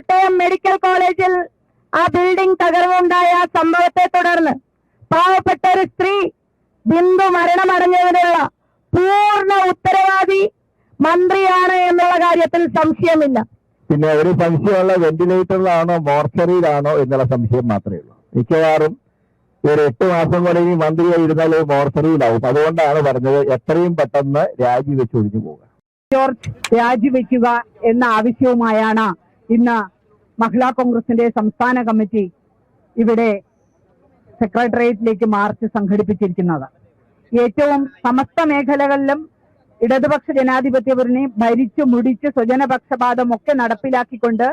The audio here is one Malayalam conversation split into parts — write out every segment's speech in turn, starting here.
കോട്ടയം മെഡിക്കൽ കോളേജിൽ ആ ബിൽഡിംഗ് തകർന്നുണ്ടായ സംഭവത്തെ തുടർന്ന് പാവപ്പെട്ട ഒരു സ്ത്രീ ബിന്ദു മരണമടഞ്ഞതിനുള്ള പൂർണ ഉത്തരവാദി മന്ത്രിയാണ് എന്നുള്ള കാര്യത്തിൽ സംശയമില്ല. പിന്നെ ഒരു സംശയമുള്ള വെന്റിലേറ്ററിലാണോ മോർച്ചറിയിലാണോ എന്നുള്ള സംശയം മാത്രമേ ഉള്ളൂ. മിക്കവാറും ഒരു എട്ട് മാസം കൂടെ ഈ മന്ത്രിയായി ഇരുന്നാൽ മോർച്ചറിയിലാവും അതുകൊണ്ടാണ് പറഞ്ഞത് എത്രയും പെട്ടെന്ന് രാജിവെച്ച് ഒഴിഞ്ഞു പോകുക ജോർജ് രാജിവെക്കുക എന്ന ആവശ്യവുമായാണ് ഇന്ന് മഹിളാ കോൺഗ്രസിന്റെ സംസ്ഥാന കമ്മിറ്റി ഇവിടെ സെക്രട്ടേറിയറ്റിലേക്ക് മാർച്ച് സംഘടിപ്പിച്ചിരിക്കുന്നത്. ഏറ്റവും സമസ്ത മേഖലകളിലും ഇടതുപക്ഷ ജനാധിപത്യപരനെ ഭരിച്ചു മുടിച്ച് സ്വജനപക്ഷപാതം ഒക്കെ നടപ്പിലാക്കിക്കൊണ്ട്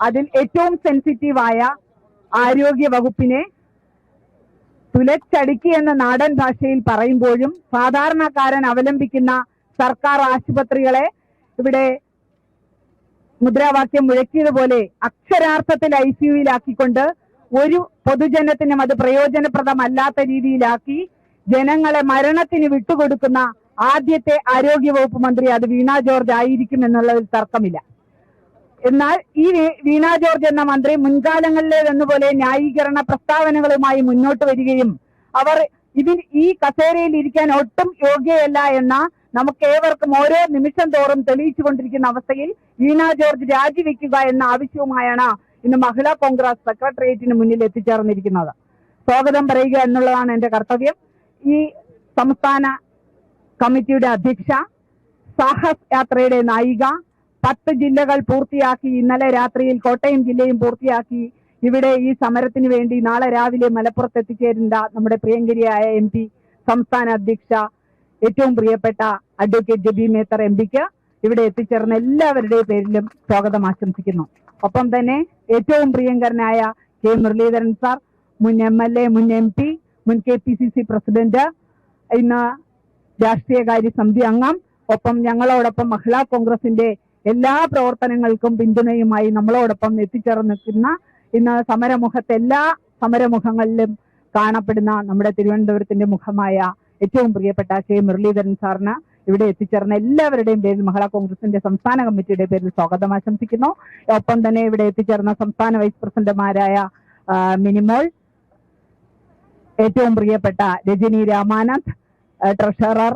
അതിൽ ഏറ്റവും സെൻസിറ്റീവായ ആരോഗ്യ വകുപ്പിനെ തുലച്ചടുക്കി എന്ന നാടൻ ഭാഷയിൽ പറയുമ്പോഴും സാധാരണക്കാരൻ അവലംബിക്കുന്ന സർക്കാർ ആശുപത്രികളെ ഇവിടെ മുദ്രാവാക്യം മുഴക്കിയതുപോലെ അക്ഷരാർത്ഥത്തിൽ ഐ സിയുയിലാക്കിക്കൊണ്ട് ഒരു പൊതുജനത്തിനും അത് പ്രയോജനപ്രദമല്ലാത്ത രീതിയിലാക്കി ജനങ്ങളെ മരണത്തിന് വിട്ടുകൊടുക്കുന്ന ആദ്യത്തെ ആരോഗ്യവകുപ്പ് മന്ത്രി അത് വീണ ജോർജ് ആയിരിക്കും എന്നുള്ളതിൽ തർക്കമില്ല. എന്നാൽ ഈ വീണ ജോർജ് എന്ന മന്ത്രി മുൻകാലങ്ങളിലേതെന്നുപോലെ ന്യായീകരണ പ്രസ്താവനകളുമായി മുന്നോട്ട് വരികയും അവർ ഇതിൽ ഈ കസേരയിൽ ഇരിക്കാൻ ഒട്ടും യോഗ്യയല്ല എന്ന നമുക്ക് ഏവർക്കും ഓരോ നിമിഷം തോറും തെളിയിച്ചു കൊണ്ടിരിക്കുന്ന അവസ്ഥയിൽ വീണ ജോർജ് രാജിവെക്കുക എന്ന ആവശ്യവുമായാണ് ഇന്ന് മഹിളാ കോൺഗ്രസ് സെക്രട്ടേറിയറ്റിന് മുന്നിൽ എത്തിച്ചേർന്നിരിക്കുന്നത്. സ്വാഗതം പറയുക എന്നുള്ളതാണ് എന്റെ കർത്തവ്യം. ഈ സംസ്ഥാന കമ്മിറ്റിയുടെ അധ്യക്ഷ സാഹസ് യാത്രയുടെ നായിക പത്ത് ജില്ലകൾ പൂർത്തിയാക്കി ഇന്നലെ രാത്രിയിൽ കോട്ടയം ജില്ലയും പൂർത്തിയാക്കി ഇവിടെ ഈ സമരത്തിന് വേണ്ടി നാളെ രാവിലെ മലപ്പുറത്ത് എത്തിച്ചേരുന്ന നമ്മുടെ പ്രിയങ്കരിയായ എം പി സംസ്ഥാന അധ്യക്ഷ ഏറ്റവും പ്രിയപ്പെട്ട അഡ്വക്കേറ്റ് ജബി മേത്തർ എം പിക്ക് ഇവിടെ എത്തിച്ചേർന്ന എല്ലാവരുടെയും പേരിലും സ്വാഗതം ആശംസിക്കുന്നു. ഒപ്പം തന്നെ ഏറ്റവും പ്രിയങ്കരനായ കെ മുരളീധരൻ സാർ മുൻ എം എൽ എ മുൻ എം പി മുൻ K P C C president ഇന്ന് രാഷ്ട്രീയകാര്യ സമിതി അംഗം. ഒപ്പം ഞങ്ങളോടൊപ്പം മഹിളാ കോൺഗ്രസിന്റെ എല്ലാ പ്രവർത്തനങ്ങൾക്കും പിന്തുണയുമായി നമ്മളോടൊപ്പം എത്തിച്ചേർന്ന് നിൽക്കുന്ന ഇന്ന് സമരമുഖത്തെ എല്ലാ സമരമുഖങ്ങളിലും കാണപ്പെടുന്ന നമ്മുടെ തിരുവനന്തപുരത്തിന്റെ മുഖമായ ഏറ്റവും പ്രിയപ്പെട്ട കെ മുരളീധരൻ സാറിന് ഇവിടെ എത്തിച്ചേർന്ന എല്ലാവരുടെയും പേരിൽ മഹിളാ കോൺഗ്രസിന്റെ സംസ്ഥാന കമ്മിറ്റിയുടെ പേരിൽ സ്വാഗതം ആശംസിക്കുന്നു. ഒപ്പം തന്നെ ഇവിടെ എത്തിച്ചേർന്ന സംസ്ഥാന വൈസ് പ്രസിഡന്റുമാരായ മിനിമോൾ ഏറ്റവും പ്രിയപ്പെട്ട രജനി രാമാനന്ദ് ട്രഷറർ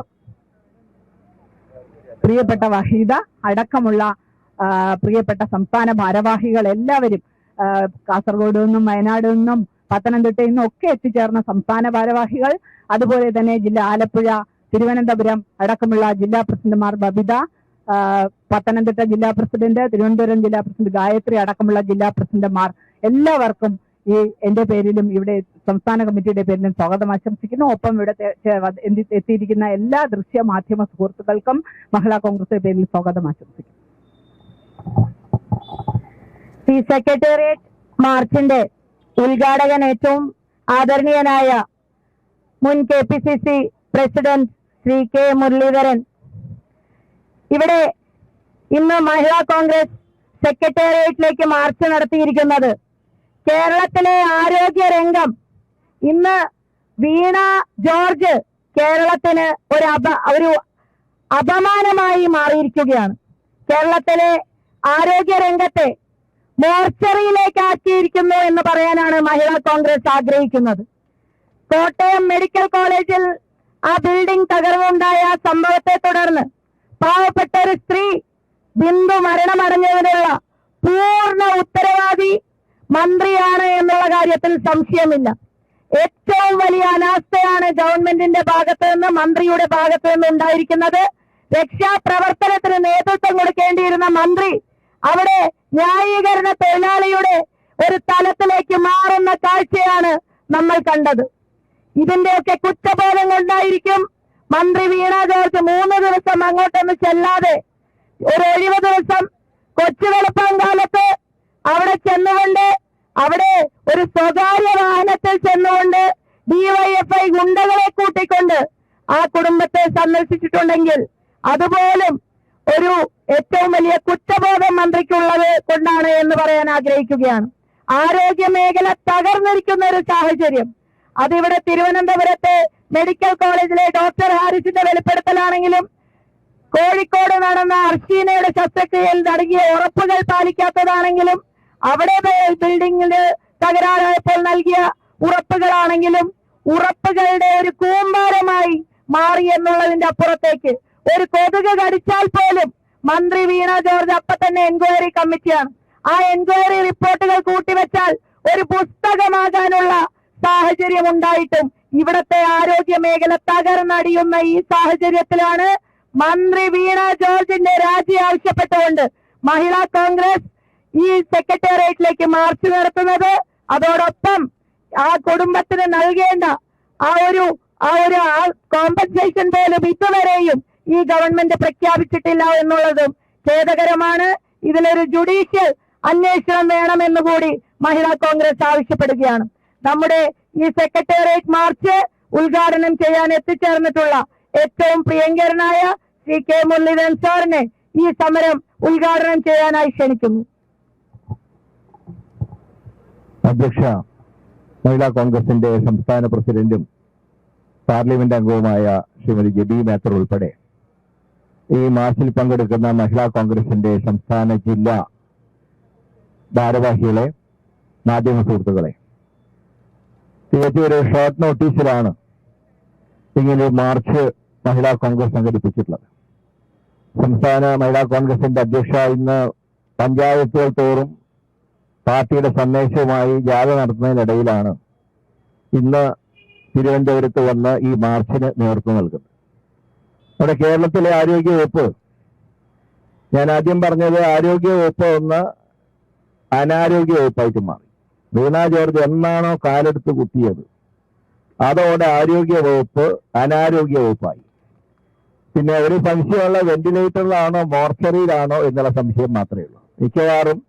പ്രിയപ്പെട്ട വഹീദ അടക്കമുള്ള പ്രിയപ്പെട്ട സംസ്ഥാന ഭാരവാഹികൾ എല്ലാവരും കാസർഗോഡ് നിന്നും വയനാട് നിന്നും പത്തനംതിട്ടയിൽ നിന്നും ഒക്കെ എത്തിച്ചേർന്ന സംസ്ഥാന ഭാരവാഹികൾ. അതുപോലെ തന്നെ ജില്ല ആലപ്പുഴ തിരുവനന്തപുരം അടക്കമുള്ള ജില്ലാ പ്രസിഡന്റുമാർ ബബിത പത്തനംതിട്ട ജില്ലാ പ്രസിഡന്റ് തിരുവനന്തപുരം ജില്ലാ പ്രസിഡന്റ് ഗായത്രി അടക്കമുള്ള ജില്ലാ പ്രസിഡന്റുമാർ എല്ലാവർക്കും ഈ എന്റെ പേരിലും ഇവിടെ സംസ്ഥാന കമ്മിറ്റിയുടെ പേരിലും സ്വാഗതം ആശംസിക്കുന്നു. ഒപ്പം ഇവിടെ എത്തിയിരിക്കുന്ന എല്ലാ ദൃശ്യ മാധ്യമ സുഹൃത്തുക്കൾക്കും മഹിളാ കോൺഗ്രസിന്റെ പേരിൽ സ്വാഗതം ആശംസിക്കുന്നു. സെക്രട്ടേറിയറ്റ് മാർച്ചിന്റെ ഉദ്ഘാടകൻ ഏറ്റവും ആദരണീയനായ മുൻ K P C C president Shri K Muraleedharan. ഇവിടെ ഇന്ന് മഹിളാ കോൺഗ്രസ് സെക്രട്ടേറിയറ്റിലേക്ക് മാർച്ച് നടത്തിയിരിക്കുന്നത്. കേരളത്തിലെ ആരോഗ്യ രംഗം. ഇന്ന് വീണ ജോർജ് കേരളത്തിന് ഒരു അപ ഒരു അപമാനമായി മാറിയിരിക്കുകയാണ്. കേരളത്തിലെ ആരോഗ്യ രംഗത്തെ മോർച്ചറിയിലേക്ക് ആക്കിയിരിക്കുന്നു എന്ന് പറയാനാണ് മഹിളാ കോൺഗ്രസ് ആഗ്രഹിക്കുന്നത്. കോട്ടയം മെഡിക്കൽ കോളേജിൽ ആ ബിൽഡിംഗ് തകർന്നുണ്ടായ സംഭവത്തെ തുടർന്ന് പാവപ്പെട്ട ഒരു സ്ത്രീ ബിന്ദു മരണമടഞ്ഞതിനുള്ള പൂർണ ഉത്തരവാദി മന്ത്രിയാണ് എന്നുള്ള കാര്യത്തിൽ സംശയമില്ല. ഏറ്റവും വലിയ അനാസ്ഥയാണ് ഗവൺമെന്റിന്റെ ഭാഗത്ത് നിന്ന് മന്ത്രിയുടെ ഭാഗത്ത് നിന്ന് ഉണ്ടായിരിക്കുന്നത്. രക്ഷാപ്രവർത്തനത്തിന് നേതൃത്വം കൊടുക്കേണ്ടിയിരുന്ന മന്ത്രി അവിടെ ന്യായീകരണ തൊഴിലാളിയുടെ ഒരു തലത്തിലേക്ക് മാറുന്ന കാഴ്ചയാണ് നമ്മൾ കണ്ടത്. ഇതിന്റെയൊക്കെ കുറ്റബോധം കൊണ്ടായിരിക്കും മന്ത്രി വീണ ജോർജ് മൂന്ന് ദിവസം അങ്ങോട്ടൊന്ന് ചെല്ലാതെ ഒരു ഒഴിവ് ദിവസം കൊച്ചു വെളുപ്പം കാലത്ത് അവിടെ ചെന്നുകൊണ്ട് അവിടെ ഒരു സ്വകാര്യ വാഹനത്തിൽ ചെന്നുകൊണ്ട് ഡിവൈഎഫ്ഐ ഗുണ്ടകളെ കൂട്ടിക്കൊണ്ട് ആ കുടുംബത്തെ സന്ദർശിച്ചിട്ടുണ്ടെങ്കിൽ അതുപോലും ഒരു ഏറ്റവും വലിയ കുറ്റബോധം മന്ത്രിക്കുള്ളത് കൊണ്ടാണ് എന്ന് പറയാൻ ആഗ്രഹിക്കുകയാണ്. ആരോഗ്യ മേഖല തകർന്നിരിക്കുന്ന ഒരു സാഹചര്യം. അതിവിടെ തിരുവനന്തപുരത്തെ മെഡിക്കൽ കോളേജിലെ ഡോക്ടർ ഹാരിസിന്റെ വെളിപ്പെടുത്തലാണെങ്കിലും കോഴിക്കോട് നടന്ന അർഷീനയുടെ ശസ്ത്രക്രിയയിൽ നൽകിയ ഉറപ്പുകൾ പാലിക്കാത്തതാണെങ്കിലും അവിടെ ബിൽഡിംഗിൽ തകരാറായപ്പോൾ നൽകിയ ഉറപ്പുകളാണെങ്കിലും ഉറപ്പുകളുടെ ഒരു കൂമ്പാരമായി മാറി എന്നുള്ളതിന്റെ അപ്പുറത്തേക്ക് ഒരു കൊതുക് കടിച്ചാൽ പോലും മന്ത്രി വീണ ജോർജ് അപ്പൊ തന്നെ എൻക്വയറി കമ്മിറ്റിയാണ്. ആ എൻക്വയറി റിപ്പോർട്ടുകൾ കൂട്ടിവെച്ചാൽ ഒരു പുസ്തകമാകാനുള്ള സാഹചര്യം ഉണ്ടായിട്ടും ഇവിടത്തെ ആരോഗ്യ മേഖല തകർന്നടിയുന്ന ഈ സാഹചര്യത്തിലാണ് മന്ത്രി വീണ ജോർജിന്റെ രാജി ആവശ്യപ്പെട്ടുകൊണ്ട് മഹിളാ കോൺഗ്രസ് ഈ സെക്രട്ടേറിയറ്റിലേക്ക് മാർച്ച് നടത്തുന്നത്. അതോടൊപ്പം ആ കുടുംബത്തിന് നൽകേണ്ട ആ ഒരു ആ ഒരു കോമ്പൻസേഷൻ പോലും ഇതുവരെയും ഈ ഗവൺമെന്റ് പ്രഖ്യാപിച്ചിട്ടില്ല എന്നുള്ളതും ഖേദകരമാണ്. ഇതിലൊരു ജുഡീഷ്യൽ അന്വേഷണം വേണമെന്നുകൂടി മഹിളാ കോൺഗ്രസ് ആവശ്യപ്പെടുകയാണ്. നമ്മുടെ ഈ സെക്രട്ടേറിയറ്റ് മാർച്ച് ഉദ്ഘാടനം ചെയ്യാൻ എത്തിച്ചേർന്നിട്ടുള്ള ഏറ്റവും പ്രിയങ്കരനായ ശ്രീ കെ മുരളീധരൻ സാറിനെ ഈ സമരം ഉദ്ഘാടനം ചെയ്യാനായി ക്ഷണിക്കുന്നു. അധ്യക്ഷ മഹിളാ കോൺഗ്രസിന്റെ സംസ്ഥാന പ്രസിഡന്റും പാർലമെന്റ് അംഗവുമായ ശ്രീമതി ജബി മാത്തർ ഉൾപ്പെടെ ഈ മാർച്ചിൽ പങ്കെടുക്കുന്ന മഹിളാ കോൺഗ്രസിന്റെ സംസ്ഥാന ജില്ലാ ഭാരവാഹികളെ മാധ്യമ സുഹൃത്തുക്കളെ തികച്ചും ഒരു ഷോർട്ട് നോട്ടീസിലാണ് ഇങ്ങനെ മാർച്ച് മഹിളാ കോൺഗ്രസ് സംഘടിപ്പിച്ചിട്ടുള്ളത്. സംസ്ഥാന മഹിളാ കോൺഗ്രസിന്റെ അധ്യക്ഷ ഇന്ന് പഞ്ചായത്തുകൾ തോറും പാർട്ടിയുടെ സന്ദേശവുമായി ജാഥ നടത്തുന്നതിനിടയിലാണ് ഇന്ന് തിരുവനന്തപുരത്ത് വന്ന് ഈ മാർച്ചിന് നേതൃത്വം നൽകുന്നത്. നമ്മുടെ കേരളത്തിലെ ആരോഗ്യവകുപ്പ് ഞാൻ ആദ്യം പറഞ്ഞത് ആരോഗ്യവകുപ്പ് ഒന്ന് അനാരോഗ്യ വകുപ്പായിട്ട് മാറി. വീണ ജോർജ് എന്നാണോ കാലെടുത്ത് കുത്തിയത്? അതോടെ ആരോഗ്യ വകുപ്പ് അനാരോഗ്യ വകുപ്പായി. പിന്നെ ഒരു സംശയമുള്ള വെന്റിലേറ്ററിലാണോ മോർച്ചറിയിലാണോ എന്നുള്ള സംശയം മാത്രമേ ഉള്ളൂ. മിക്കവാറും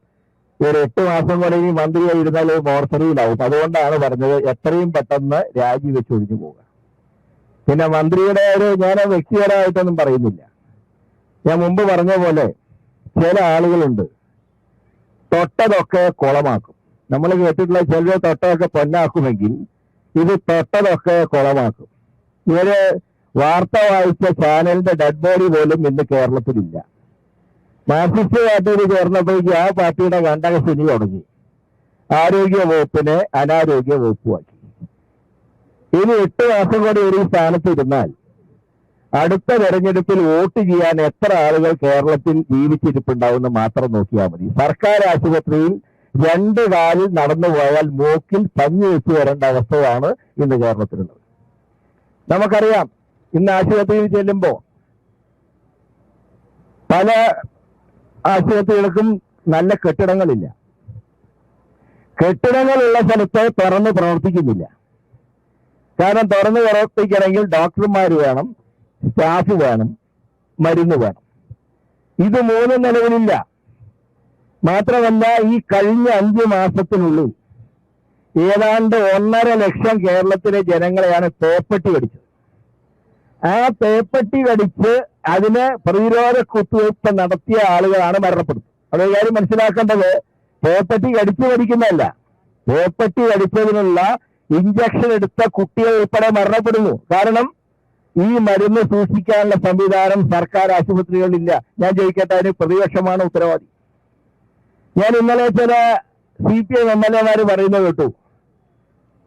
ഒരു എട്ട് മാസം കൊണ്ട് ഇനി മന്ത്രിയായി ഇരുന്നാൽ മോർച്ചറിയിലാവും. അതുകൊണ്ടാണ് പറഞ്ഞത് എത്രയും പെട്ടെന്ന് രാജിവെച്ച് ഒഴിഞ്ഞു പോവുക. പിന്നെ മന്ത്രിയുടെ ഒരു ഞാൻ വ്യക്തിപരമായിട്ടൊന്നും പറയുന്നില്ല. ഞാൻ മുമ്പ് പറഞ്ഞ പോലെ ചില ആളുകളുണ്ട്. തൊട്ടതൊക്കെ കുളമാക്കും. നമ്മൾ കേട്ടിട്ടുള്ള ചില തൊട്ടതൊക്കെ പൊന്നാക്കുമെങ്കിൽ ഇത് തൊട്ടതൊക്കെ കുളമാക്കും. ഇവർ വാർത്ത വായിച്ച ചാനലിന്റെ ഡെഡ് ബോഡി പോലും ഇന്ന് കേരളത്തിലില്ല. മാർക്സിസ്റ്റ് പാർട്ടിയിൽ ചേർന്നപ്പോഴേക്ക് ആ പാർട്ടിയുടെ കണ്ടക ശനി തുടങ്ങി. ആരോഗ്യ വകുപ്പിനെ അനാരോഗ്യ വകുപ്പുമാക്കി. ഇനി എട്ട് മാസം കൂടി ഒരു സ്ഥാനത്ത് ഇരുന്നാൽ അടുത്ത തെരഞ്ഞെടുപ്പിൽ വോട്ട് ചെയ്യാൻ എത്ര ആളുകൾ കേരളത്തിൽ ജീവിച്ചിരിപ്പുണ്ടാവുമെന്ന് മാത്രം നോക്കിയാൽ മതി. സർക്കാർ ആശുപത്രിയിൽ രണ്ട് കാലിൽ നടന്നു പോയാൽ മൂക്കിൽ പഞ്ഞു വെച്ച് വരേണ്ട അവസ്ഥയാണ് ഇന്ന് കേരളത്തിലുള്ളത്. നമുക്കറിയാം ഇന്ന് ആശുപത്രിയിൽ ചെല്ലുമ്പോൾ പല ആശുപത്രികൾക്കും നല്ല കെട്ടിടങ്ങളില്ല. കെട്ടിടങ്ങളുള്ള സ്ഥലത്ത് തുറന്ന് പ്രവർത്തിക്കുന്നില്ല. കാരണം തുറന്ന് പ്രവർത്തിക്കണമെങ്കിൽ ഡോക്ടർമാർ വേണം സ്റ്റാഫ് വേണം മരുന്ന് വേണം. ഇത് മൂന്നും നിലവിലില്ല. മാത്രമല്ല ഈ കഴിഞ്ഞ അഞ്ച് മാസത്തിനുള്ളിൽ ഏതാണ്ട് ഒന്നര ലക്ഷം കേരളത്തിലെ ജനങ്ങളെയാണ് തേപ്പട്ടി കടിച്ചത്. ആ തേപ്പട്ടി കടിച്ച് അതിന് പ്രതിരോധ കുത്തിവയ്പ് നടത്തിയ ആളുകളാണ് മരണപ്പെടുന്നത്. അത് കാര്യം മനസ്സിലാക്കേണ്ടത് തേപ്പട്ടി കടിച്ചു മരിക്കുന്നതല്ല തേപ്പട്ടി കടിച്ചതിനുള്ള ഇഞ്ചക്ഷൻ എടുത്ത കുട്ടികൾ ഉൾപ്പെടെ മരണപ്പെടുന്നു. കാരണം ഈ മരുന്ന് സൂക്ഷിക്കാനുള്ള സംവിധാനം സർക്കാർ ആശുപത്രികളിൽ ഇല്ല ഞാൻ ചോദിക്കട്ടെ അതിന് പ്രതിപക്ഷമാണ് ഉത്തരവാദി. ഞാൻ ഇന്നലെ ചില C P M M L എമാര് പറയുന്നത് കേട്ടു.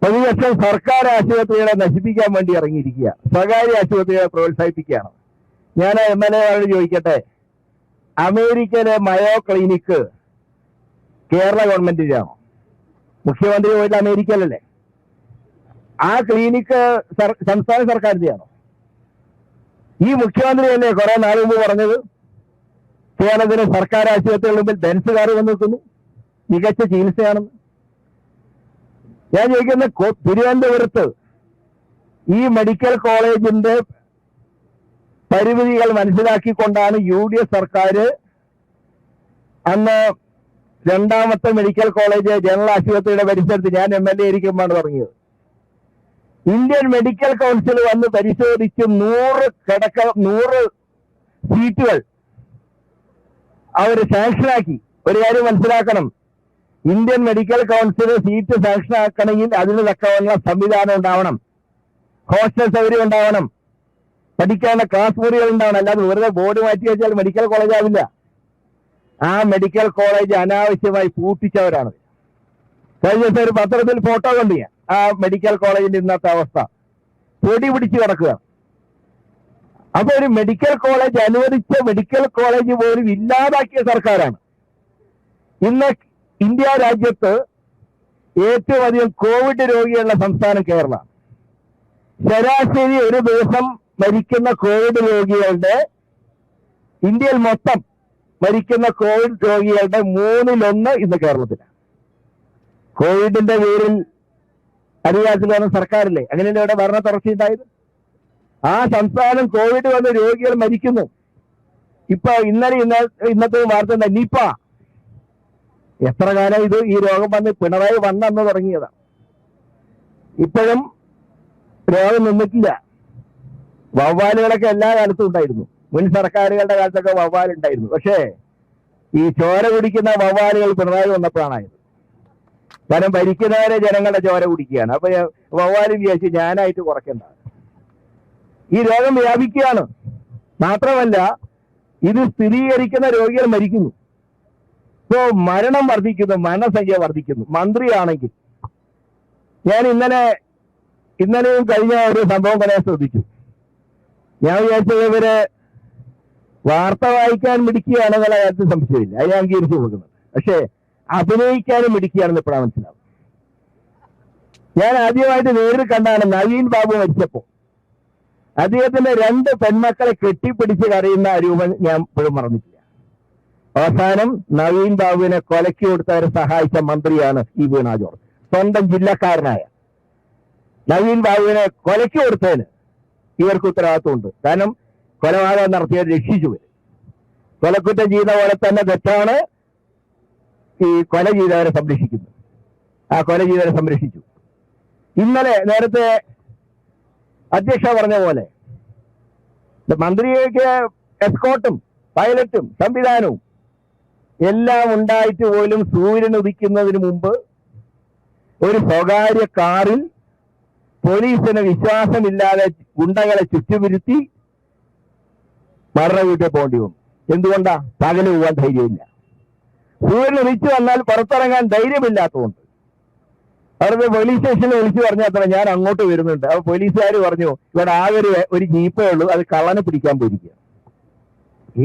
പ്രതിപക്ഷം സർക്കാർ ആശുപത്രികളെ നശിപ്പിക്കാൻ വേണ്ടി ഇറങ്ങിയിരിക്കുക. സ്വകാര്യ ആശുപത്രികളെ പ്രോത്സാഹിപ്പിക്കുകയാണ്. ഞാൻ എം എൽ എമാരോട് ചോദിക്കട്ടെ അമേരിക്കയിലെ മയോ ക്ലിനിക്ക് കേരള ഗവൺമെന്റിന്റെയാണോ? മുഖ്യമന്ത്രി പോയിട്ട് അമേരിക്കയിലല്ലേ? ആ ക്ലിനിക്ക് സംസ്ഥാന സർക്കാരിന്റെയാണോ? ഈ മുഖ്യമന്ത്രിയല്ലേ കുറെ നാൾ പറഞ്ഞത്? കേരളത്തിലെ സർക്കാർ ആശുപത്രികളുടെ മുമ്പിൽ ബെൻസുകാർ വന്നു നിൽക്കുന്നു. മികച്ച ചികിത്സയാണെന്ന്. ഞാൻ ചോദിക്കുന്ന തിരുവനന്തപുരത്ത് ഈ മെഡിക്കൽ കോളേജിന്റെ പരിമിതികൾ മനസ്സിലാക്കിക്കൊണ്ടാണ് യു ഡി എഫ് സർക്കാർ അന്ന് രണ്ടാമത്തെ മെഡിക്കൽ കോളേജ് ജനറൽ ആശുപത്രിയുടെ പരിസരത്ത് ഞാൻ എം എൽ എ ഇരിക്കുമ്പോഴാണ് തുടങ്ങിയത്. ഇന്ത്യൻ മെഡിക്കൽ കൗൺസിൽ വന്ന് പരിശോധിച്ച് നൂറ് കിടക്ക നൂറ് സീറ്റുകൾ അവർ സാങ്ഷനാക്കി ഒരു കാര്യം മനസ്സിലാക്കണം. Indian medical council seat sanction ആക്കണമെങ്കിൽ അതിന് തക്കവണ്ണ സംവിധാനം ഉണ്ടാവണം. ഹോസ്റ്റൽ സൗകര്യം ഉണ്ടാവണം. പഠിക്കാനുള്ള ക്ലാസ് മുറികൾ ഉണ്ടാവണം. അല്ലാതെ വെറുതെ ബോർഡ് മാറ്റി വെച്ചാൽ മെഡിക്കൽ കോളേജ് ആവില്ല. ആ മെഡിക്കൽ കോളേജ് അനാവശ്യമായി പൂട്ടിച്ചവരാണ്. കഴിഞ്ഞ ദിവസം ഒരു പത്രത്തിൽ ഫോട്ടോ കണ്ടു ആ മെഡിക്കൽ കോളേജിന്റെ ഇന്നത്തെ അവസ്ഥ. പൊടി പിടിച്ച് കിടക്കുക അപ്പൊ ഒരു മെഡിക്കൽ കോളേജ് അനുവദിച്ച മെഡിക്കൽ കോളേജ് പോലും ഇല്ലാതാക്കിയ സർക്കാരാണ്. ഇന്ന് ഇന്ത്യ രാജ്യത്ത് ഏറ്റവും അധികം കോവിഡ് രോഗിയുള്ള സംസ്ഥാനം കേരള. ശരാശരി ഒരു ദിവസം മരിക്കുന്ന കോവിഡ് രോഗികളുടെ ഇന്ത്യയിൽ മൊത്തം മരിക്കുന്ന കോവിഡ് രോഗികളുടെ മൂന്നിലൊന്ന് ഇന്ന് കേരളത്തിലാണ്. കോവിഡിന്റെ പേരിൽ അധികാരത്തിൽ വന്ന സർക്കാരില്ലേ? അങ്ങനെയല്ലേ ഇവിടെ ഭരണ തുടർച്ചയുണ്ടായത് ആ സംസ്ഥാനം കോവിഡ് വന്ന രോഗികൾ മരിക്കുന്നു. ഇപ്പൊ ഇന്നലെ ഇന്ന ഇന്നത്തെ വാർത്ത എന്താ? നിപ്പ. എത്ര കാലം ഇത് ഈ രോഗം വന്ന് പിണറായി വന്നു തുടങ്ങിയതാണ് ഇപ്പോഴും രോഗം നിന്നിട്ടില്ല. വവ്വാലുകളൊക്കെ എല്ലാ കാലത്തും ഉണ്ടായിരുന്നു. മുൻ സർക്കാരുകളുടെ കാലത്തൊക്കെ വവ്വാലുണ്ടായിരുന്നു പക്ഷേ ഈ ചോര കുടിക്കുന്ന വവ്വാലുകൾ പിണറായി വന്നപ്പോഴാണ് കാരണം ഭരിക്കുന്നവരെ ജനങ്ങളുടെ ചോര കുടിക്കുകയാണ്. അപ്പൊ വവ്വാലും ചേച്ചി ഞാനായിട്ട് കുറയ്ക്കണ്ട. ഈ രോഗം വ്യാപിക്കുകയാണ്. മാത്രമല്ല ഇത് സ്ഥിരീകരിക്കുന്ന രോഗികൾ മരിക്കുന്നു. ഇപ്പോ മരണം വർദ്ധിക്കുന്നു മരണസംഖ്യ വർദ്ധിക്കുന്നു. മന്ത്രിയാണെങ്കിൽ. ഞാൻ ഇന്നലെ ഇന്നലെയും കഴിഞ്ഞ ഒരു സംഭവം പറയാൻ ശ്രദ്ധിച്ചു. ഞാൻ വിചാരിച്ചത് ഇവർ വാർത്ത വായിക്കാൻ മിടിക്കുകയാണെന്നുള്ള കാര്യത്തിൽ സംശയമില്ല. അത് അംഗീകരിച്ചു കൊടുക്കുന്നത്. പക്ഷേ അഭിനയിക്കാനും മിടിക്കുകയാണെന്ന് ഇപ്പോഴാണ് മനസ്സിലാവും ഞാൻ ആദ്യമായിട്ട് നേരിൽ കണ്ടാണ് നവീൻ ബാബു മരിച്ചപ്പോ അദ്ദേഹത്തിന്റെ രണ്ട് പെൺമക്കളെ കെട്ടിപ്പിടിച്ച് കരയുന്ന രൂപം ഞാൻ ഇപ്പോഴും മറന്നിട്ടില്ല. അവസാനം നവീൻ ബാബുവിനെ കൊലക്കി കൊടുത്തവരെ സഹായിച്ച മന്ത്രിയാണ് ഈ വീണ ജോർജ് സ്വന്തം ജില്ലക്കാരനായ നവീൻ ബാബുവിനെ കൊലക്കി കൊടുത്തതിന് ഇവർക്ക് ഉത്തരവാദിത്വമുണ്ട്. കാരണം കൊലപാതകം നടത്തിയവർ രക്ഷിച്ചു വരും. കൊലക്കുറ്റം ചെയ്ത പോലെ തന്നെ തെറ്റാണ് ഈ കൊല ചെയ്തവരെ സംരക്ഷിക്കുന്നത്. ആ കൊല ചെയ്തവരെ സംരക്ഷിച്ചു. ഇന്നലെ നേരത്തെ അധ്യക്ഷ പറഞ്ഞ പോലെ. മന്ത്രിക്ക് എസ്കോട്ടും പൈലറ്റും സംവിധാനവും എല്ലാം ഉണ്ടായിട്ട് പോലും സൂര്യൻ ഉദിക്കുന്നതിന് മുമ്പ് ഒരു സ്വകാര്യ കാറിൽ പോലീസിന് വിശ്വാസമില്ലാതെ ഗുണ്ടകളെ ചുറ്റുപിരുത്തി മരണ വീട്ടിൽ പോകേണ്ടി വന്നു. എന്തുകൊണ്ടാ? പകൽ പോകാൻ ധൈര്യമില്ല. സൂര്യൻ ഉദിച്ചു വന്നാൽ പുറത്തിറങ്ങാൻ ധൈര്യമില്ലാത്തതുകൊണ്ട്. അവരുടെ പോലീസ് സ്റ്റേഷനിൽ വിളിച്ചു പറഞ്ഞാൽ തന്നെ ഞാൻ അങ്ങോട്ട് വരുന്നുണ്ട്. അപ്പൊ പോലീസുകാർ പറഞ്ഞു ഇവിടെ ആകെ ഒരു ഒരു ജീപ്പേ ഉള്ളൂ അത് കള്ളനെ പിടിക്കാൻ പോയിരിക്കുക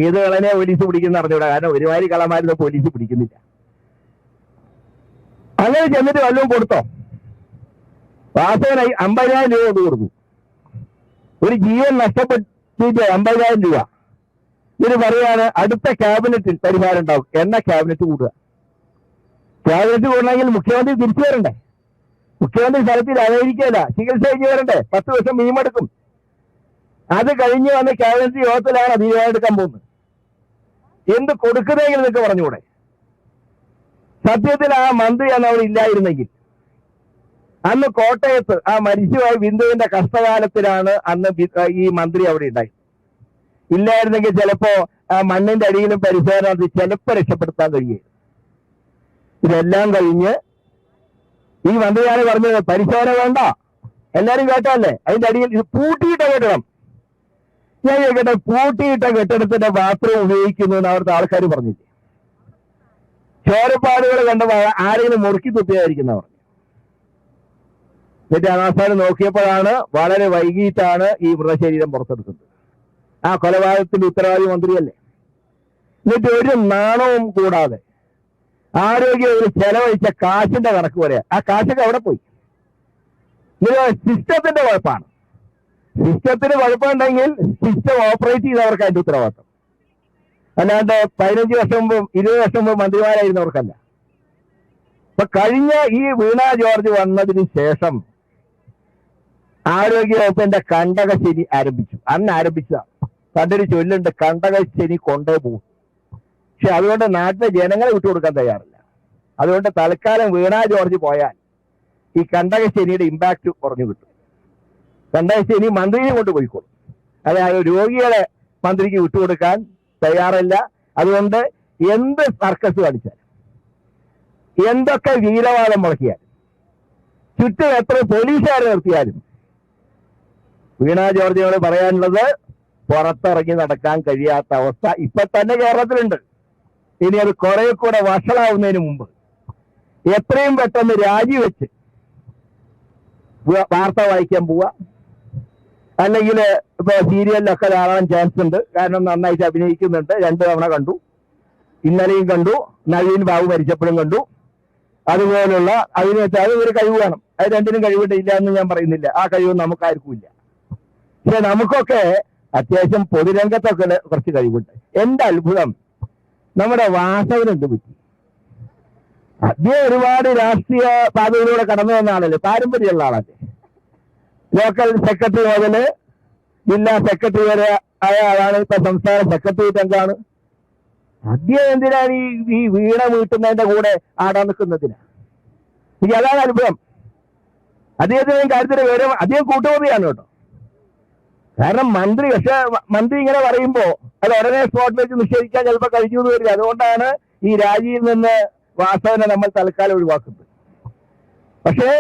ഏത് കള്ളനെ പോലീസ് പിടിക്കുന്ന അറിഞ്ഞൂടാ കാരണം ഒരുമാതിരി കളമാരുന്ന പോലീസ് പിടിക്കുന്നില്ല. അങ്ങനെ ചെന്നിട്ട് വല്ലതും കൊടുത്തോ? വാസവനായി അമ്പതിനായിരം രൂപ കൊണ്ട് കൊടുത്തു. ഒരു ജീവൻ നഷ്ടപ്പെട്ടിട്ട് അമ്പതിനായിരം രൂപ. ഇത് പറയാണ് അടുത്ത ക്യാബിനറ്റിൽ പരിഹാരം ഉണ്ടാവും. എന്ന ക്യാബിനറ്റ് കൂടുക. ക്യാബിനറ്റ് കൂടണമെങ്കിൽ മുഖ്യമന്ത്രി തിരിച്ചു വരണ്ടേ? മുഖ്യമന്ത്രി സ്ഥലത്തിൽ അമേരിക്കയില്ല ചികിത്സ കഴിഞ്ഞ് വരണ്ടേ? പത്ത് ദിവസം മീമെടുക്കും അത് കഴിഞ്ഞ് വന്ന് ക്യാബിനറ്റ് യോഗത്തിലാണ് തീരുമാനമെടുക്കാൻ പോകുന്നത്. എന്ത് കൊടുക്കുന്നതെങ്കിൽ നിങ്ങൾക്ക് പറഞ്ഞുകൂടെ? സത്യത്തിൽ ആ മന്ത്രി അന്ന് അവിടെ ഇല്ലായിരുന്നെങ്കിൽ അന്ന് കോട്ടയത്ത് ആ മരിച്ചുപോയ ബിന്ദുവിന്റെ കഷ്ടകാലത്തിലാണ് അന്ന് ഈ മന്ത്രി അവിടെ ഉണ്ടായി ഇല്ലായിരുന്നെങ്കിൽ ചിലപ്പോ മണ്ണിന്റെ അടിയിലും പരിശോധന ചിലപ്പോ രക്ഷപ്പെടുത്താൻ കഴിയും ഇതെല്ലാം കഴിഞ്ഞ് ഈ മന്ത്രിയാണ് പറഞ്ഞത് പരിശോധന വേണ്ട. എല്ലാരും കേട്ടല്ലേ അതിന്റെ അടിയിൽ ഇത് പൂട്ടിയിട്ട കെട്ടിടം. ഞാൻ കേട്ടെ പൂട്ടിയിട്ട കെട്ടിടത്തിന്റെ ബാത്റൂം ഉപയോഗിക്കുന്നു എന്ന് അവിടുത്തെ ആൾക്കാർ പറഞ്ഞില്ലേ? ചോരപ്പാടുകൾ കണ്ടപ്പോൾ ആരെങ്കിലും മുറുക്കി തുപ്പിയായിരിക്കുന്നവർ എന്നിട്ട് അവസാനം നോക്കിയപ്പോഴാണ് വളരെ വൈകിട്ടാണ് ഈ മൃതശരീരം പുറത്തെടുക്കുന്നത്. ആ കൊലപാതകത്തിന്റെ ഉത്തരവാദി മന്ത്രിയല്ലേ? എന്നിട്ട് ഒരു നാണവും കൂടാതെ ആരോഗ്യ ഒരു ചെലവഴിച്ച കാശിന്റെ കണക്ക് പറയാ ആ കാശൊക്കെ അവിടെ പോയി. ഇത് സിസ്റ്റത്തിന്റെ കുഴപ്പമാണ് സിസ്റ്റത്തിന് കുഴപ്പമുണ്ടെങ്കിൽ സിസ്റ്റം ഓപ്പറേറ്റ് ചെയ്തവർക്ക് അതിന്റെ ഉത്തരവാദിത്വം. അല്ലാണ്ട് പതിനഞ്ച് വർഷം മുമ്പ് ഇരുപത് വർഷം മുമ്പ് മന്ത്രിമാരായിരുന്നവർക്കല്ല. അപ്പൊ കഴിഞ്ഞ ഈ വീണ ജോർജ് വന്നതിന് ശേഷം ആരോഗ്യ വകുപ്പിന്റെ കണ്ടകശനി ആരംഭിച്ചു. അന്ന് ആരംഭിച്ചതാണ് പണ്ടൊരു ചൊല്ലുണ്ട് കണ്ടകശനി കൊണ്ടേ പോകും പക്ഷെ അതുകൊണ്ട് നാട്ടിലെ ജനങ്ങളെ വിട്ടുകൊടുക്കാൻ തയ്യാറില്ല. അതുകൊണ്ട് തൽക്കാലം വീണ ജോർജ് പോയാൽ ഈ കണ്ടകശ്ശേരിയുടെ ഇമ്പാക്ട് കുറഞ്ഞു കിട്ടും. കണ്ടകശ്ശേരി മന്ത്രിയെ കൊണ്ട് പോയിക്കോളും. അതായത് രോഗികളെ മന്ത്രിക്ക് വിട്ടുകൊടുക്കാൻ തയ്യാറല്ല. അതുകൊണ്ട് എന്ത് സർക്കസ് കാണിച്ചാലും എന്തൊക്കെ വീരവാദം മുളക്കിയാലും ചുറ്റും എത്ര പോലീസുകാരെ നിർത്തിയാലും വീണ ജോർജിനോട് പറയാനുള്ളത് പുറത്തിറങ്ങി നടക്കാൻ കഴിയാത്ത അവസ്ഥ ഇപ്പൊ തന്നെ കേരളത്തിലുണ്ട്. ഇനി അത് കുറെ കൂടെ വഷളാവുന്നതിന് മുമ്പ്. എത്രയും പെട്ടെന്ന് രാജിവെച്ച് വാർത്ത വായിക്കാൻ പോവുക അല്ലെങ്കിൽ ഇപ്പൊ സീരിയലിലൊക്കെ ധാരാളം ചാൻസ് ഉണ്ട്. കാരണം നന്നായിട്ട് അഭിനയിക്കുന്നുണ്ട്. രണ്ടു തവണ കണ്ടു. ഇന്നലെയും കണ്ടു. നവീൻ ബാബു മരിച്ചപ്പോഴും കണ്ടു. അതുപോലുള്ള അതിന് വെച്ചാൽ അത് ഒരു കഴിവ് വേണം. അത് രണ്ടിനും കഴിവിട്ടില്ല എന്ന് ഞാൻ പറയുന്നില്ല. ആ കഴിവ് നമുക്ക് ആർക്കും ഇല്ല. പക്ഷെ നമുക്കൊക്കെ അത്യാവശ്യം പൊതുരംഗത്തൊക്കെ കുറച്ച് കഴിവുണ്ട്. എന്റെ അത്ഭുതം. നമ്മുടെ വാസവന് എന്ത് പറ്റി? അദ്ദേഹം ഒരുപാട് രാഷ്ട്രീയ പാതയിലൂടെ കടന്നു വന്ന ആളല്ലേ? പാരമ്പര്യമുള്ള ആളല്ലേ? ലോക്കൽ സെക്രട്ടറി മുതൽ ജില്ലാ സെക്രട്ടറി വരെ ആയ ആളാണ്. ഇപ്പൊ സംസ്ഥാന സെക്രട്ടറി എന്താണ് അദ്ദേഹം എന്തിനാണ് ഈ ഈ വീണ വീട്ടുന്നതിന്റെ കൂടെ ആടാൻ നിൽക്കുന്നതിന്? എനിക്ക് അതാണ് അനുഭവം. അദ്ദേഹത്തിന് കാര്യത്തിന് വേറെ അദ്ദേഹം കൂട്ടുമതിയാണ് കേട്ടോ. കാരണം മന്ത്രി പക്ഷെ മന്ത്രി ഇങ്ങനെ പറയുമ്പോ അത് ഉടനെ സ്പോട്ട് വെച്ച് നിഷേധിക്കാൻ ചിലപ്പോൾ കഴിഞ്ഞു എന്ന് വരില്ല. അതുകൊണ്ടാണ് ഈ രാജിയിൽ നിന്ന് വാസവനെ നമ്മൾ തൽക്കാലം ഒഴിവാക്കുന്നത്. പക്ഷേ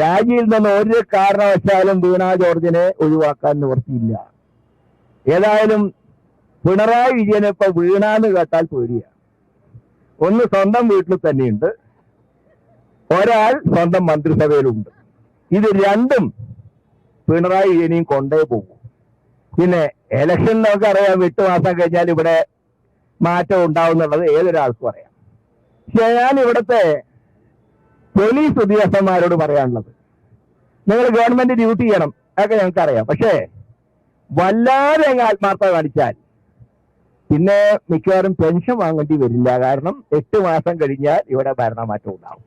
രാജിയിൽ നിന്ന് ഒരു കാരണവശാലും ബീണാ ജോർജിനെ ഒഴിവാക്കാൻ നിവർത്തിയില്ല ഏതായാലും പിണറായി വിജയനെ ഇപ്പൊ വീണാന്ന് കേട്ടാൽ പേടിയാണ് ഒന്ന് സ്വന്തം വീട്ടിൽ തന്നെയുണ്ട്. ഒരാൾ സ്വന്തം മന്ത്രിസഭയിലുണ്ട്. ഇത് രണ്ടും പിണറായി വിജയനെയും കൊണ്ടേ പോകും. പിന്നെ എലക്ഷൻ നമുക്ക് അറിയാം എട്ട് മാസം കഴിഞ്ഞാൽ ഇവിടെ മാറ്റം ഉണ്ടാവും എന്നുള്ളത് ഏതൊരാൾക്കും അറിയാം. പക്ഷെ ഞാൻ ഇവിടുത്തെ പോലീസ് ഉദ്യോഗസ്ഥന്മാരോട് പറയാനുള്ളത് നിങ്ങൾ ഗവൺമെന്റ് ഡ്യൂട്ടി ചെയ്യണം അതൊക്കെ ഞങ്ങൾക്ക് അറിയാം പക്ഷേ വല്ലാതെ അങ്ങ് ആത്മാർത്ഥത കാണിച്ചാൽ പിന്നെ മിക്കവാറും പെൻഷൻ വാങ്ങേണ്ടി വരില്ല. കാരണം എട്ട് മാസം കഴിഞ്ഞാൽ ഇവിടെ ഭരണമാറ്റം ഉണ്ടാവും.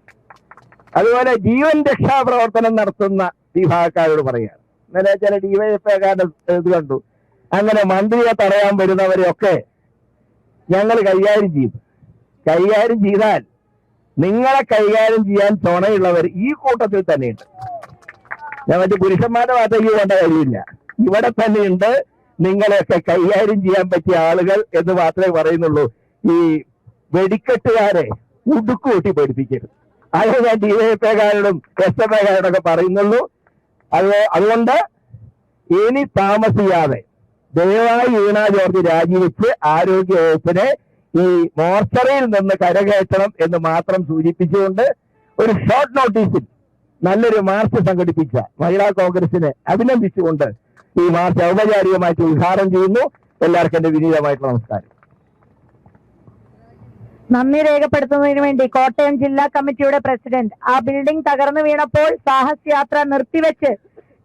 അതുപോലെ ജീവൻ രക്ഷാ പ്രവർത്തനം നടത്തുന്ന വിഭാഗക്കാരോട് പറയുകയാണ്. ഇന്നലെ ചില ഡിവൈഎഫ്ഐക്കാരുടെ ഇത് കണ്ടു. അങ്ങനെ മന്ത്രിയെ തടയാൻ വരുന്നവരെയൊക്കെ ഞങ്ങൾ കൈകാര്യം ചെയ്തു. കൈകാര്യം ചെയ്താൽ നിങ്ങളെ കൈകാര്യം ചെയ്യാൻ തുണയുള്ളവർ ഈ കൂട്ടത്തിൽ തന്നെയുണ്ട്. ഞാൻ മറ്റു പുരുഷന്മാരുടെ ഭാഗത്തേക്ക് പോകേണ്ട കാര്യമില്ല. ഇവിടെ തന്നെയുണ്ട്. നിങ്ങളെയൊക്കെ കൈകാര്യം ചെയ്യാൻ പറ്റിയ ആളുകൾ എന്ന് മാത്രമേ പറയുന്നുള്ളൂ. ഈ വെടിക്കെട്ടുകാരെ ഉടുക്കൂട്ടി പഠിപ്പിക്കരുത് അത് ഞാൻ ഡിവൈഎഫ്ഐക്കാരോടും എസ് എഫ് ഐക്കാരോടൊക്കെ പറയുന്നുള്ളൂ. അത് അതുകൊണ്ട് ഇനി താമസിയാതെ ദയവായി വീണ ജോർജ് രാജിവെച്ച് ആരോഗ്യ വകുപ്പിനെ ഈ മോർച്ചറിയിൽ നിന്ന് കരകയറ്റണം എന്ന് മാത്രം സൂചിപ്പിച്ചുകൊണ്ട് ഒരു ഷോർട്ട് നോട്ടീസിൽ നല്ലൊരു മാർച്ച് സംഘടിപ്പിച്ച മഹിളാ കോൺഗ്രസിനെ അഭിനന്ദിച്ചുകൊണ്ട് ഈ മാർച്ച് ഔപചാരികമായിട്ട് ഉദ്ഘാടനം ചെയ്യുന്നു. എല്ലാവർക്കും എന്റെ വിനീതമായിട്ടുള്ള നമസ്കാരം. നന്ദി രേഖപ്പെടുത്തുന്നതിന് വേണ്ടി കോട്ടയം ജില്ലാ കമ്മിറ്റിയുടെ പ്രസിഡന്റ് ആ ബിൽഡിംഗ് തകർന്നു വീണപ്പോൾ സാഹസ് യാത്ര നിർത്തിവെച്ച്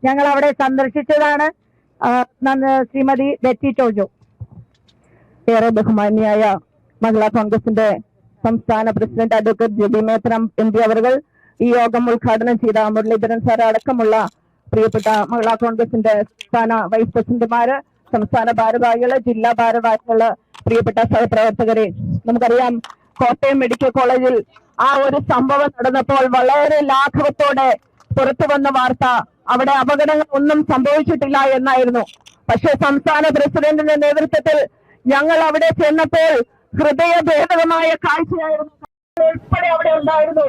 ഞങ്ങൾ അവിടെ സന്ദർശിച്ചതാണ്. ശ്രീമതി ബെറ്റി ടോജോ ഏറെ ബഹുമാനിയായ മഹിളാ കോൺഗ്രസിന്റെ സംസ്ഥാന പ്രസിഡന്റ് അഡ്വക്കേറ്റ് ജബി മേത്തനം എം പി അവർ ഈ യോഗം ഉദ്ഘാടനം ചെയ്ത മുരളീധരൻ സാർ അടക്കമുള്ള പ്രിയപ്പെട്ട മഹിളാ കോൺഗ്രസിന്റെ സംസ്ഥാന വൈസ് പ്രസിഡന്റുമാര് സംസ്ഥാന ഭാരവാഹികൾ ജില്ലാ ഭാരവാഹികൾ പ്രിയപ്പെട്ട സഹപ്രവർത്തകരെ നമുക്കറിയാം കോട്ടയം മെഡിക്കൽ കോളേജിൽ ആ ഒരു സംഭവം നടന്നപ്പോൾ വളരെ ലാഘവത്തോടെ പുറത്തു വന്ന വാർത്ത. അവിടെ അപകടങ്ങൾ ഒന്നും സംഭവിച്ചിട്ടില്ല എന്നായിരുന്നു. പക്ഷെ സംസ്ഥാന പ്രസിഡന്റിന്റെ നേതൃത്വത്തിൽ ഞങ്ങൾ അവിടെ ചെന്നപ്പോൾ ഹൃദയഭേദകമായ കാഴ്ചയായിരുന്നു. ഉൾപ്പെടെ അവിടെ ഉണ്ടായിരുന്നു.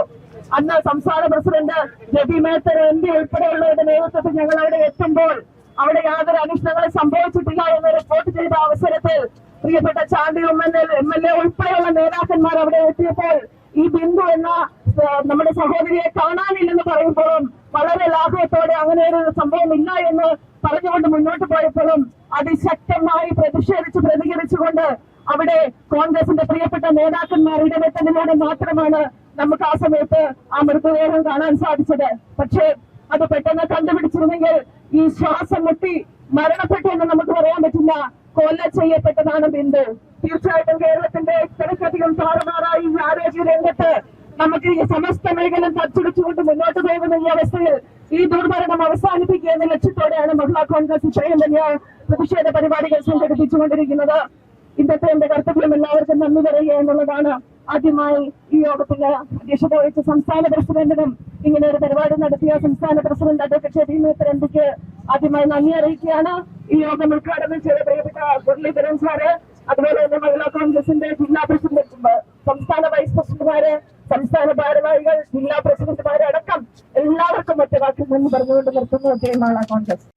അന്ന് സംസ്ഥാന president Ravi Methar M P ഉൾപ്പെടെയുള്ളവരുടെ നേതൃത്വത്തിൽ ഞങ്ങൾ അവിടെ എത്തുമ്പോൾ അവിടെ യാതൊരു അനിഷ്ടങ്ങളും സംഭവിച്ചിട്ടില്ല എന്ന് റിപ്പോർട്ട് ചെയ്ത അവസരത്തിൽ പ്രിയപ്പെട്ട Chandy A M L A ഉൾപ്പെടെയുള്ള നേതാക്കന്മാർ അവിടെ എത്തിയപ്പോൾ ഈ ബിന്ദു എന്ന നമ്മുടെ സഹോദരിയെ കാണാനില്ലെന്ന് പറയുമ്പോഴും വളരെ ലാഘവത്തോടെ അങ്ങനെ ഒരു സംഭവം ഇല്ല എന്ന് പറഞ്ഞുകൊണ്ട് മുന്നോട്ട് പോയപ്പോഴും അതിശക്തമായി പ്രതിഷേധിച്ച് പ്രതികരിച്ചുകൊണ്ട് അവിടെ കോൺഗ്രസിന്റെ പ്രിയപ്പെട്ട നേതാക്കന്മാർ ഇടപെട്ടതിലൂടെ മാത്രമാണ് നമുക്ക് ആ സമയത്ത് ആ മൃതദേഹം കാണാൻ സാധിച്ചത്. പക്ഷേ അത് പെട്ടെന്ന് കണ്ടുപിടിച്ചിരുന്നെങ്കിൽ ഈ ശ്വാസം മുട്ടി മരണപ്പെട്ടു എന്ന് നമുക്ക് പറയാൻ പറ്റില്ല. കൊല്ല ചെയ്യപ്പെട്ടതാണ് ബിന്ദു. തീർച്ചയായിട്ടും കേരളത്തിന്റെ ഇത്രയധികം താറുമാറായി ആരോഗ്യ രംഗത്ത് നമുക്ക് ഈ സമസ്ത മേഖല തച്ചുടിച്ചുകൊണ്ട് മുന്നോട്ട് പോകുന്ന ഈ അവസ്ഥയിൽ ഈ ദുർഭരണം അവസാനിപ്പിക്കുക എന്ന ലക്ഷ്യത്തോടെയാണ് മഹിളാ കോൺഗ്രസ് ഇത്രയും വലിയ പ്രതിഷേധ പരിപാടികൾ സംഘടിപ്പിച്ചുകൊണ്ടിരിക്കുന്നത്. ഇന്നത്തെ എന്റെ കർത്തവ്യം എല്ലാവർക്കും നന്ദി പറയുക എന്നുള്ളതാണ് ആദ്യമായി ഈ യോഗത്തിന് അധ്യക്ഷത വഹിച്ച സംസ്ഥാന പ്രസിഡന്റിനും ഇങ്ങനെ ഒരു പരിപാടി നടത്തിയ സംസ്ഥാന പ്രസിഡന്റ് അഡ്വക്കേറ്റ് ഷെരീം എത്രന്തിക്ക് ആദ്യമായി നന്ദി അറിയിക്കുകയാണ്. ഈ യോഗം ഉദ്ഘാടനം ചെയ്ത പ്രിയപ്പെട്ട മുരളീധരൻ സാറ് അതുപോലെ തന്നെ മഹിളാ കോൺഗ്രസിന്റെ ജില്ലാ പ്രസിഡന്റ് സംസ്ഥാന വൈസ് പ്രസിഡന്റുമാര് സംസ്ഥാന ഭാരവാഹികൾ ജില്ലാ പ്രസിഡന്റുമാരെ അടക്കം എല്ലാവർക്കും ഒറ്റ നിന്ന് പറഞ്ഞുകൊണ്ട് നിർത്തുന്നു. മഹിളാ കോൺഗ്രസ്.